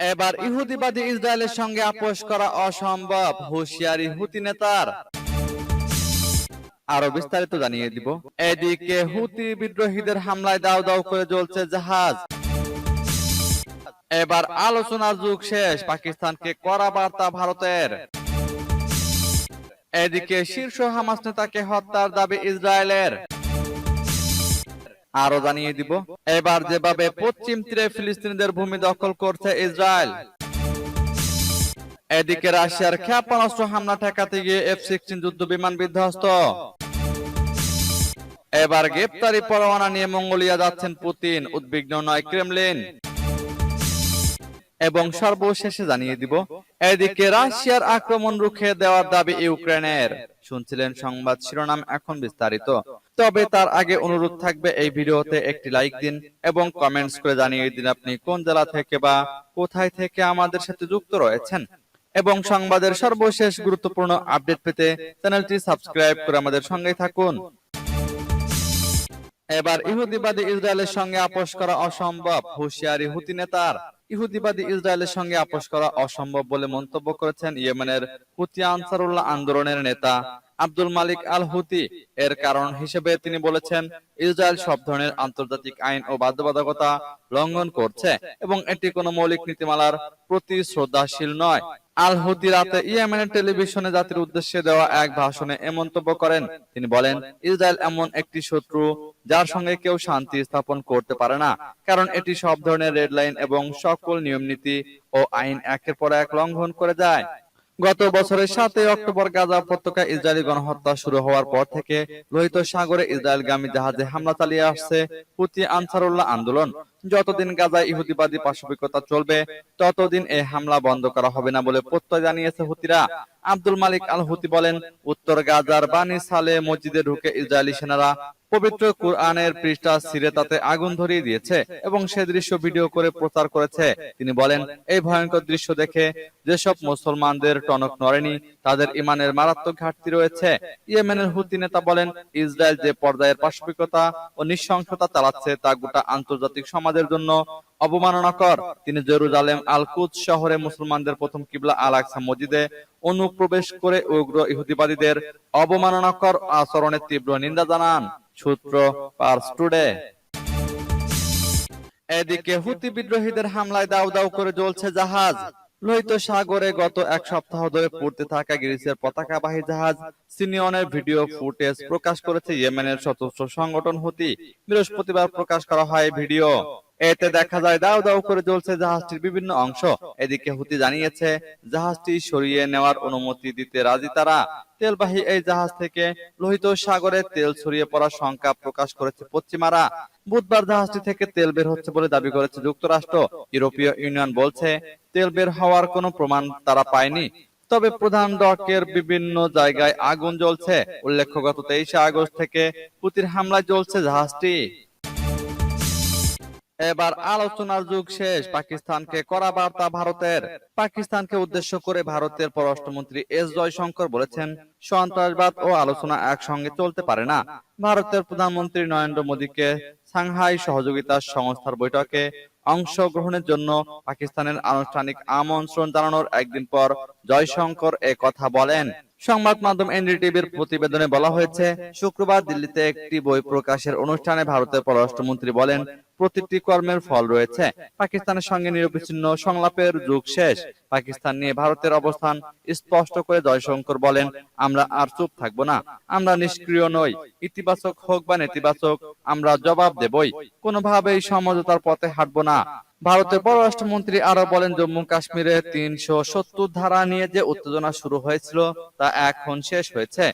এবার ইহুদিবাদী ইসরায়েলের সঙ্গে আপোষ করা অসম্ভব হুঁশিয়ারি হুতি নেতার। আরও বিস্তারিত জানিয়ে দিব। এদিকে হুতি বিদ্রোহীদের হামলায় দাও দাও করে জ্বলছে জাহাজ। এবার আলোচনার যুগ শেষ পাকিস্তানকে করা বার্তা ভারতের। এদিকে শীর্ষ হামাস নেতাকে হত্যার দাবি ইসরায়েলের। আরও জানিয়ে দিব, এবার যেভাবে পশ্চিম তীরে ফিলিস্তিনিদের ভূমি দখল করছে ইসরায়েল। এদিকে রাশিয়ার ক্ষেপণাস্ত্র হামলা ঠেকাতে গিয়ে এফ সিক্সটিন যুদ্ধ বিমান বিধ্বস্ত। এবার গ্রেপ্তারি পরোয়ানা নিয়ে মঙ্গোলিয়া যাচ্ছেন পুতিন, উদ্বিগ্ন নয় ক্রেমলিন। এবং সর্বশেষে জানিয়ে দিব, এদিকে রাশিয়ার আক্রমণ রুখে দেওয়ার দাবি ইউক্রেনের। শুনছিলেন সংবাদ শিরোনাম এখন বিস্তারিত। তবে তার আগে অনুরোধ থাকবে এই ভিডিওতে একটি লাইক দিন এবং কমেন্টস করে জানিয়ে দিন আপনি কোন জেলা থেকে বা কোথায় থেকে আমাদের সাথে যুক্ত রয়েছেন। এবং সংবাদের সর্বশেষ গুরুত্বপূর্ণ আপডেট পেতে চ্যানেলটি সাবস্ক্রাইব করে আমাদের সঙ্গে থাকুন। এবার ইহুদিবাদী ইসরায়েলের সঙ্গে আপোষ করা অসম্ভব। হুঁশিয়ারি হুতি নেতার ইহুদিবাদী ইসরায়েলের সঙ্গে আপোষ করা অসম্ভব বলে মন্তব্য করেছেন ইয়েমেনের হুতি আনসারুল্লাহ আন্দোলনের নেতা আব্দুল মালিক আল হুতি এর কারণ হিসেবে তিনি বলেছেন ইসরায়েল সব ধরনের আন্তর্জাতিক আইন ও বাধ্যবাধকতা লঙ্ঘন করছে এবং এটি কোনো মৌলিক নীতিমালার প্রতি শ্রদ্ধাশীল নয়। আল হুতি রাতে ইয়েমেনের টেলিভিশনে জাতির উদ্দেশ্যে দেওয়া এক ভাষণে এ মন্তব্য করেন। তিনি বলেন ইসরায়েল এমন একটি শত্রু যার সঙ্গে কেউ শান্তি স্থাপন করতে পারে না কারণ এটি সব ধরনের রেড লাইন এবং সকল নিয়ম নীতি ও আইন একের পর এক লঙ্ঘন করে যায়। গত বছরের সাতই অক্টোবর গাজা উপত্যকা ইসরায়েলি গণহত্যা শুরু হওয়ার পর থেকে লোহিত সাগরে ইসরায়েলগামী জাহাজে হামলা চালিয়ে আসছে হুতি আনসারুল্লাহ আন্দোলন। যতদিন গাজা ইহুদিবাদী পাশবিকতা চলবে, ততদিন এই হামলা বন্ধ করা হবে না বলে প্রত্যয় জানিয়েছে হুতিরা। আব্দুল মালিক আল হুতি বলেন, উত্তর গাজার বানি সালে মসজিদে ঢুকে ইসরায়েলি সেনারা পবিত্র কুরআনের পৃষ্ঠা ছিঁড়ে তাতে আগুন ধরিয়ে দিয়েছে এবং সে দৃশ্য ভিডিও করে প্রচার করেছে। তিনি বলেন, এই ভয়ঙ্কর দৃশ্য দেখে যেসব মুসলমানদের টনক নড়েনি, তাদের ইমানের মারাত্মক ঘাটতি রয়েছে। ইয়েমেনের হুতি নেতা বলেন, ইসরায়েল যে পর্যায়ের পাশবিকতা ও নিঃসংসতা চালাচ্ছে, তা গোটা আন্তর্জাতিক সমাজের জন্য অবমাননাকর। তিনি জেরুজালেম আল কুদ শহরে মুসলমানদের প্রথম কিবলা আল আকসা মসজিদে অনুপ্রবেশ করে উগ্র ইহুদিবাদীদের অবমাননাকর আচরণের তীব্র নিন্দা জানান। সূত্র পার্স টুডে এদিকে হুতি বিদ্রোহীদের হামলায় দাউ দাউ করে জ্বলছে জাহাজ। লোহিত সাগরে গত এক সপ্তাহ ধরে পড়তে থাকা গ্রিসের পতাকাবাহী জাহাজ সিনিয়নের ভিডিও ফুটেজ প্রকাশ করেছে ইয়েমেনের সশস্ত্র সংগঠন হুতি। বৃহস্পতিবার প্রকাশ করা হয় ভিডিও। এতে দেখা যায় দাও দাও করে জ্বলছে জাহাজটির বিভিন্ন অংশ। এদিকে হুতি জানিয়েছে জাহাজটি সরিয়ে নেওয়ার অনুমতি দিতে রাজি তারা। তেলবাহী এই জাহাজ থেকে লোহিত সাগরে তেল ছড়িয়ে পড়ার শঙ্কা প্রকাশ করেছে পশ্চিমারা। বুধবার জাহাজটি থেকে তেল বের হচ্ছে বলে দাবি করেছে যুক্তরাষ্ট্র। ইউরোপীয় ইউনিয়ন বলছে তেল বের হওয়ার কোনো প্রমাণ তারা পায়নি। তবে প্রধান ডকের বিভিন্ন জায়গায় আগুন জ্বলছে। উল্লেখ্য গত তেইশে আগস্ট থেকে পুতির হামলায় জ্বলছে জাহাজটি এবার আলোচনার যুগ শেষ। পাকিস্তানকে করা বার্তা ভারতের। পাকিস্তানকে উদ্দেশ্য করে ভারতের পররাষ্ট্রমন্ত্রী এস জয়শঙ্কর বলেছেন সন্ত্রাসবাদ ও আলোচনা একসঙ্গে চলতে পারে না। ভারতের প্রধানমন্ত্রী নরেন্দ্র মোদীকে সাংহাই সহযোগিতা সংস্থার বৈঠকে অংশগ্রহণের জন্য পাকিস্তানের আনুষ্ঠানিক আমন্ত্রণ জানানোর একদিন পর জয়শঙ্কর এ কথা বলেন। সংবাদ মাধ্যম এনডিটিভির প্রতিবেদনে বলা হয়েছে শুক্রবার দিল্লিতে একটি বই প্রকাশের অনুষ্ঠানে ভারতের পররাষ্ট্রমন্ত্রী বলেন প্রতিটি কর্মের ফল রয়েছে। পাকিস্তানের সঙ্গে নিরবিচ্ছিন্ন সংলাপের যুগ শেষ। পাকিস্তান নিয়ে ভারতের অবস্থান স্পষ্ট করে জয়শঙ্কর বলেন, আমরা আর চুপ থাকব না। আমরা নিষ্ক্রিয় নই। ইতিবাচক হোক বা নেতিবাচক, আমরা জবাব দেবই। কোনোভাবেই সমঝোতার পথে হাঁটবো না। ভারতের পররাষ্ট্রমন্ত্রী আরও বলেন, জম্মু কাশ্মীরে তিনশো সত্তর ধারা নিয়ে যে উত্তেজনা শুরু হয়েছিল, তা এখন শেষ হয়েছে।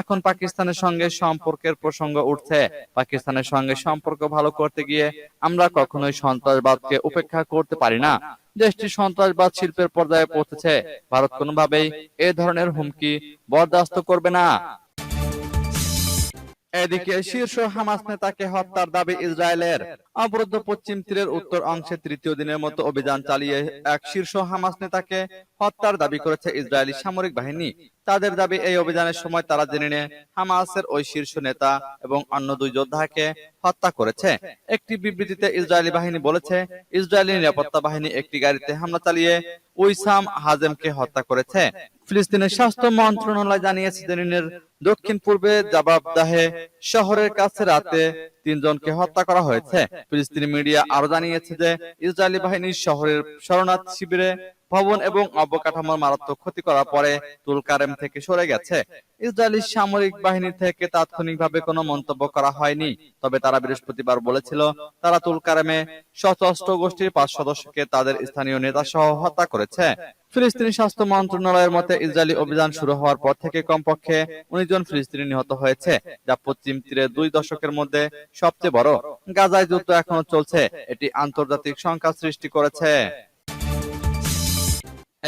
এখন পাকিস্তানের সঙ্গে সম্পর্কের প্রসঙ্গ উঠছে। পাকিস্তানের সঙ্গে সম্পর্ক ভালো করতে গিয়ে আমরা কখনোই সন্ত্রাসবাদকে উপেক্ষা করতে পারি না। দেশটি সন্ত্রাসবাদ শিল্পের পর্যায়ে পৌঁছেছে। ভারত কোনোভাবেই এ ধরনের হুমকি বরদাস্ত করবে না। এদিকে শীর্ষ হামাস নেতাকে হত্যার দাবি ইসরায়েলের। অবরুদ্ধ পশ্চিম তীরের উত্তর অংশে তৃতীয় দিনের মতো অভিযান চালিয়ে এক শীর্ষ হামাস নেতাকে হত্যার দাবি করেছে ইসরায়েলি সামরিক বাহিনী। তাদের দাবি এই অভিযানের সময় তারা জেনে নিয়ে হামাসের ওই শীর্ষ নেতা এবং অন্য দুই যোদ্ধাকে হত্যা করেছে। একটি বিবৃতিতে ইসরায়েলি বাহিনী বলেছে ইসরায়েলি নিরাপত্তা বাহিনী একটি গাড়িতে হামলা চালিয়ে উইসাম হাজেমকে হত্যা করেছে। ফিলিস্তিনের স্বাস্থ্য মন্ত্রণালয় জানিয়েছে জেনিনের দক্ষিণ পূর্বে জবাবদাহে শহরের কাছে রাতে তিনজনকে হত্যা করা হয়েছে। ফিলিস্তিনি মিডিয়া আরও জানিয়েছে যে ইসরায়েলি বাহিনী শহরের শরণার্থী শিবিরে ভবন এবং অবকাঠামোর মারাত্মক ক্ষতি করার পরে তুলকারেম থেকে সরে গেছে। ইসরায়েলি সামরিক বাহিনী থেকে তাৎক্ষণিকভাবে কোনো মন্তব্য করা হয়নি, তবে তারা বৃহস্পতিবার বলেছিল তারা তুলকারেমে সশস্ত্র গোষ্ঠীর পাঁচ সদস্যকে তাদের স্থানীয় নেতা সহ হত্যা করেছে। ফিলিস্তিনি স্বাস্থ্য মন্ত্রণালয়ের মতে ইসরায়েলি অভিযান শুরু হওয়ার পর থেকে কমপক্ষে উনিশ জন ফিলিস্তিনি নিহত হয়েছে, যা পশ্চিম তীরে দুই দশকের মধ্যে সবচেয়ে বড়। গাজায় যুদ্ধ এখনও চলছে, এটি আন্তর্জাতিক সংখ্যা সৃষ্টি করেছে।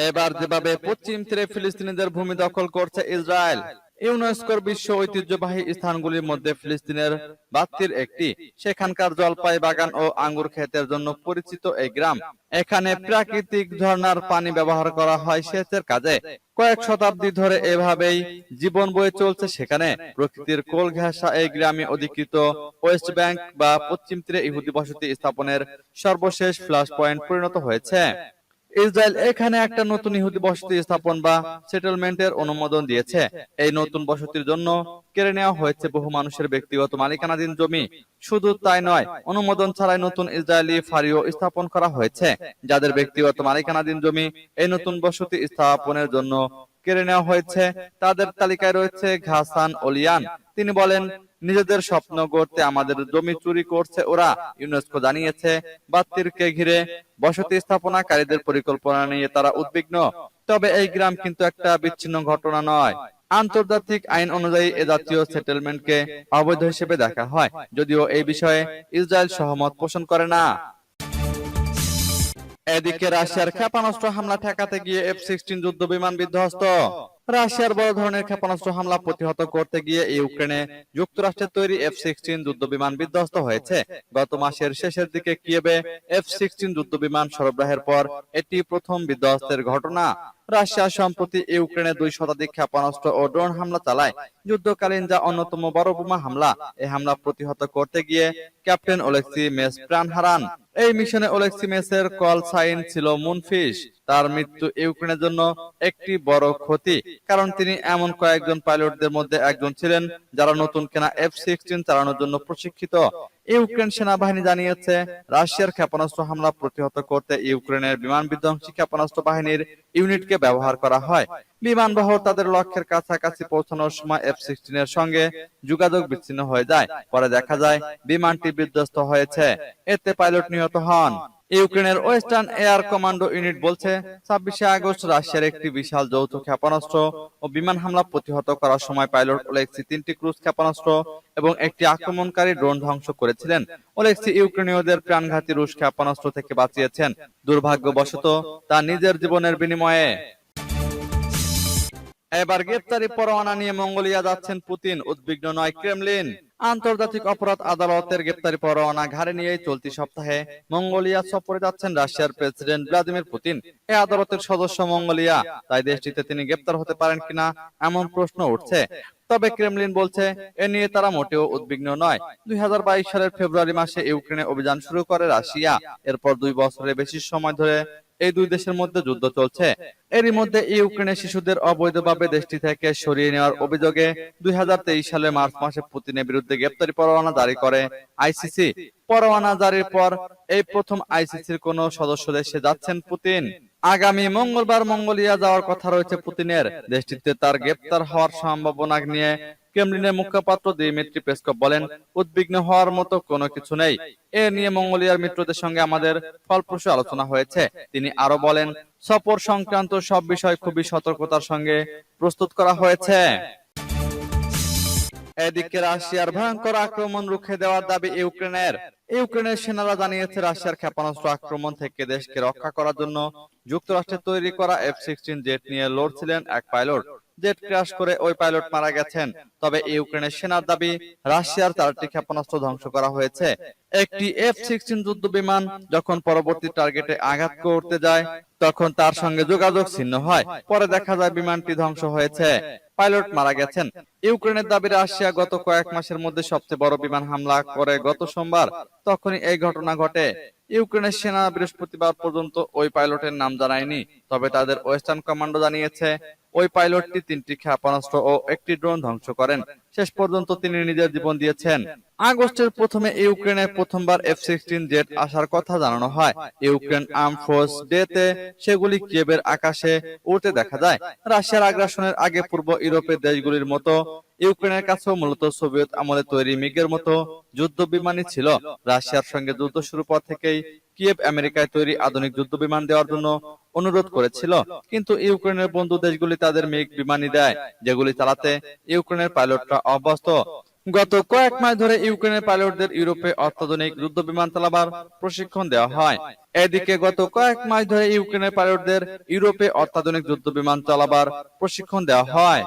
এবার যেভাবে পশ্চিম তীরে ফিলিস্তিনিদের ভূমি দখল করছে ইসরায়েল ইউনেস্কোর বিশ্ব ঐতিহ্যবাহী স্থানগুলির মধ্যে ফিলিস্তিনের বাত্তির একটি। সেখানকার জলপাই বাগান ও আঙ্গুর ক্ষেতের জন্য পরিচিত এই গ্রাম। এখানে প্রাকৃতিক ঝর্ণার পানি ব্যবহার করা হয় সেচের কাজে। কয়েক শতাব্দী ধরে এভাবেই জীবন বয়ে চলছে সেখানে। প্রকৃতির কোল ঘেঁষা এই গ্রামে অধিকৃত ওয়েস্ট ব্যাংক বা পশ্চিম তীরে ইহুদি বসতি স্থাপনের সর্বশেষ ফ্লাশ পয়েন্ট পরিণত হয়েছে। ইসরায়েল এখানে একটা নতুন ইহুদি বসতি স্থাপন বা সেটেলমেন্টের অনুমোদন দিয়েছে। এই নতুন বসতির জন্য কেড়ে নেওয়া হয়েছে বহু মানুষের ব্যক্তিগত মালিকানাধীন জমি। শুধু তাই নয় অনুমোদন ছাড়াই নতুন ইসরায়েলি ফাঁড়িও স্থাপন করা হয়েছে। যাদের ব্যক্তিগত মালিকানাধীন জমি এই নতুন বসতি স্থাপনের জন্য কেড়ে নেওয়া হয়েছে। তাদের তালিকায় রয়েছে ঘাসান ওলিয়ান। তিনি বলেন নিজেদের স্বপ্ন গড়তে আমাদের জমি চুরি করছে ওরা, ইউনেস্কো জানিয়েছে। বাত্তিরকে ঘিরে বসতি স্থাপনাকারীদের পরিকল্পনা নিয়ে তারা উদ্বিগ্ন। তবে এই গ্রাম কিন্তু একটা বিচ্ছিন্ন ঘটনা নয়। আন্তর্জাতিক আইন অনুযায়ী এ জাতীয় সেটেলমেন্টকে অবৈধ হিসেবে দেখা হয়, যদিও এই বিষয়ে ইসরায়েল সহমত পোষণ করে না। এদিকে রাশিয়ার ক্ষেপণাস্ত্র হামলা ঠেকাতে গিয়ে এফ সিক্সটিন যুদ্ধ বিমান বিধ্বস্ত। রাশিয়ার বড় ধরনের ক্ষেপণাস্ত্র হামলা প্রতিহত করতে গিয়ে ইউক্রেনে যুক্তরাষ্ট্রের তৈরি এফ সিক্সটিন যুদ্ধ বিমান বিধ্বস্ত হয়েছে। গত মাসের শেষের দিকে কিয়েবে এফ সিক্সটিন যুদ্ধ বিমান সরবরাহের পর এটি প্রথম বিধ্বস্তের ঘটনা। রাশিয়া সম্প্রতি ইউক্রেনে দুই শতাধিক ক্ষেপণাস্ত্র ও ড্রোন হামলা চালায়। যুদ্ধকালীন যা অন্যতম বড় বোমা হামলা এই হামলা প্রতিহত করতে গিয়ে ক্যাপ্টেন ওলেক্সি মেস প্রাণ হারান এই মিশনে ওলেক্সি মেসের কল সাইন ছিল মুনফিশ। তার মৃত্যু ইউক্রেনের জন্য একটি বড় ক্ষতি, কারণ তিনি এমন কয়েকজন পাইলটদের মধ্যে একজন ছিলেন যারা নতুন কেনা এফ সিক্সটিন চালানোর জন্য প্রশিক্ষিত। ইউক্রেন সেনাবাহিনী জানিয়েছে, রাশিয়ার ক্ষেপণাস্ত্র হামলা প্রতিহত করতে ইউক্রেনের বিমান বিধ্বংসী ক্ষেপণাস্ত্র বাহিনীর ইউনিটকে ব্যবহার করা হয়। বিমান বহর তাদের লক্ষ্যের কাছাকাছি পৌঁছানোর সময় এফ সিক্সটিন এর সঙ্গে যোগাযোগ বিচ্ছিন্ন হয়ে যায়। পরে দেখা যায়, বিমানটি বিধ্বস্ত হয়েছে। এতে পাইলট নিহত হন। ইউক্রেনের ওয়েস্টার্ন এয়ার কমান্ডো ইউনিট বলছে, ছাব্বিশে আগস্ট রাশিয়ার একটি বিশাল যৌথ ক্ষেপণাস্ত্র ও বিমান হামলা প্রতিহত করার সময় পাইলট ওলেক্সি তিনটি ক্রুজ ক্ষেপণাস্ত্র এবং একটি আক্রমণকারী ড্রোন ধ্বংস করেছিলেন। ওলেক্সি ইউক্রেনীয়দের প্রাণঘাতী রুশ ক্ষেপণাস্ত্র থেকে বাঁচিয়েছেন। দুর্ভাগ্যবশত তা নিজের জীবনের বিনিময়ে। এবার গ্রেপ্তারি পরোয়ানা নিয়ে মঙ্গোলিয়া যাচ্ছেন পুতিন, উদ্বিগ্ন নয় ক্রেমলিন। আন্তর্জাতিক অপরাধ আদালতের গ্রেপ্তারি পরোয়ানা ঘাড়ে নিয়ে চলতি সপ্তাহে মঙ্গোলিয়া সফরে যাচ্ছেন রাশিয়ার প্রেসিডেন্ট ভ্লাদিমির পুতিন। এই আদালতের সদস্য মঙ্গোলিয়া। তাই দেশটিতে তিনি গ্রেপ্তার হতে পারেন কিনা এমন প্রশ্ন উঠছে। তবে ক্রেমলিন বলছে এ নিয়ে তারা মোটেও উদ্বিগ্ন নয়। দুই সালের ফেব্রুয়ারি মাসে ইউক্রেনে অভিযান শুরু করে রাশিয়া। এরপর দুই বছরের বেশি সময় ধরে এই দুই দেশের মধ্যে যুদ্ধ চলছে। এরই মধ্যে ইউক্রেনের শিশুদের অবৈধভাবে দেশটি থেকে সরিয়ে নেওয়ার অভিযোগে দুই সালে মার্চ মাসে পুতিনের বিরুদ্ধে গ্রেপ্তারি পরোয়ানা জারি করে আইসিসি। পরোয়ানা জারির পর এই প্রথম আইসিসির কোন সদস্য দেশে যাচ্ছেন পুতিন। আগামী মঙ্গলবার মঙ্গোলিয়া যাওয়ার কথা রয়েছে পুতিনের। দেশটিতে তার গ্রেপ্তার হওয়ার সম্ভাবনা নিয়ে ক্রেমলিনের মুখপাত্র দিমিত্রি পেসকপ বলেন, উদ্বিগ্ন হওয়ার মতো কোনো কিছু নেই। এ নিয়ে মঙ্গোলিয়ার মিত্রদের সঙ্গে আমাদের ফলপ্রসূ আলোচনা হয়েছে। তিনি আরও বলেন, সফর সংক্রান্ত সব বিষয় খুবই সতর্কতার সঙ্গে প্রস্তুত করা হয়েছে। এদিকে রাশিয়ার ভয়ঙ্কর আক্রমণ রুখে দেওয়ার দাবি ইউক্রেনের। ইউক্রেনের সেনারা জানিয়েছে, রাশিয়ার ক্ষেপণাস্ত্র আক্রমণ থেকে দেশকে রক্ষা করার জন্য যুক্তরাষ্ট্রের তৈরি করা এফ সিক্সটিন জেট নিয়ে লড়ছিলেন এক পাইলট। জেট ক্র্যাশ করে ওই পাইলট মারা গেছেন। তবে ইউক্রেনের সেনার দাবি, রাশিয়ার চারটি ক্ষেপণাস্ত্র ধ্বংস করা হয়েছে। একটি এফ সিক্সটিন যুদ্ধ বিমান যখন পরবর্তী টার্গেটে আঘাত করতে যায়, তখন তার সঙ্গে যোগাযোগ ছিন্ন হয়। পরে দেখা যায় বিমানটি ধ্বংস হয়েছে। পাইলট মারা গেছেন। ইউক্রেনের দাবি, রাশিয়া গত কয়েক মাসের মধ্যে সবচেয়ে বড় বিমান হামলা করে গত সোমবার। তখনই এই ঘটনা ঘটে। ইউক্রেনের সেনা বৃহস্পতিবার পর্যন্ত ওই পাইলটের নাম জানায়নি, তবে তাদের ওয়েস্টার্ন কমান্ডো জানিয়েছে ওই পাইলটটি তিনটি ক্ষেপণাস্ত্র ও একটি ড্রোন ধ্বংস করেন। শেষ পর্যন্ত তিনি নিজের জীবন দিয়েছেন। আগস্টের প্রথমে ইউক্রেনে প্রথমবার এফ সিক্সটিন জেট আসার কথা জানানো হয়। ইউক্রেন আর্ম ফোর্স ডে তে সেগুলি কিয়েবের আকাশে উড়তে দেখা যায়। রাশিয়ার আগ্রাসনের আগে পূর্ব ইউরোপের দেশগুলির মতো ইউক্রেনের কাছেও মূলত সোভিয়েত আমলে তৈরি মিগের মতো যুদ্ধ বিমানই ছিল। রাশিয়ার সঙ্গে যুদ্ধ শুরু পর থেকেই কিয়েভ আমেরিকায় তৈরি আধুনিক যুদ্ধ বিমান দেওয়ার জন্য অনুরোধ করেছিল। কিন্তু ইউক্রেনের বন্ধু দেশগুলি তাদের মিগ বিমানই দেয়, যেগুলি চালাতে ইউক্রেনের পাইলটরা অভ্যস্ত। গত কয়েক মাস ধরে ইউক্রেনের পাইলটদের ইউরোপে অত্যাধুনিক যুদ্ধ বিমান চালাবার প্রশিক্ষণ দেওয়া হয়। এদিকে গত কয়েক মাস ধরে ইউক্রেনের পাইলটদের ইউরোপে অত্যাধুনিক যুদ্ধ বিমান চালাবার প্রশিক্ষণ দেওয়া হয়।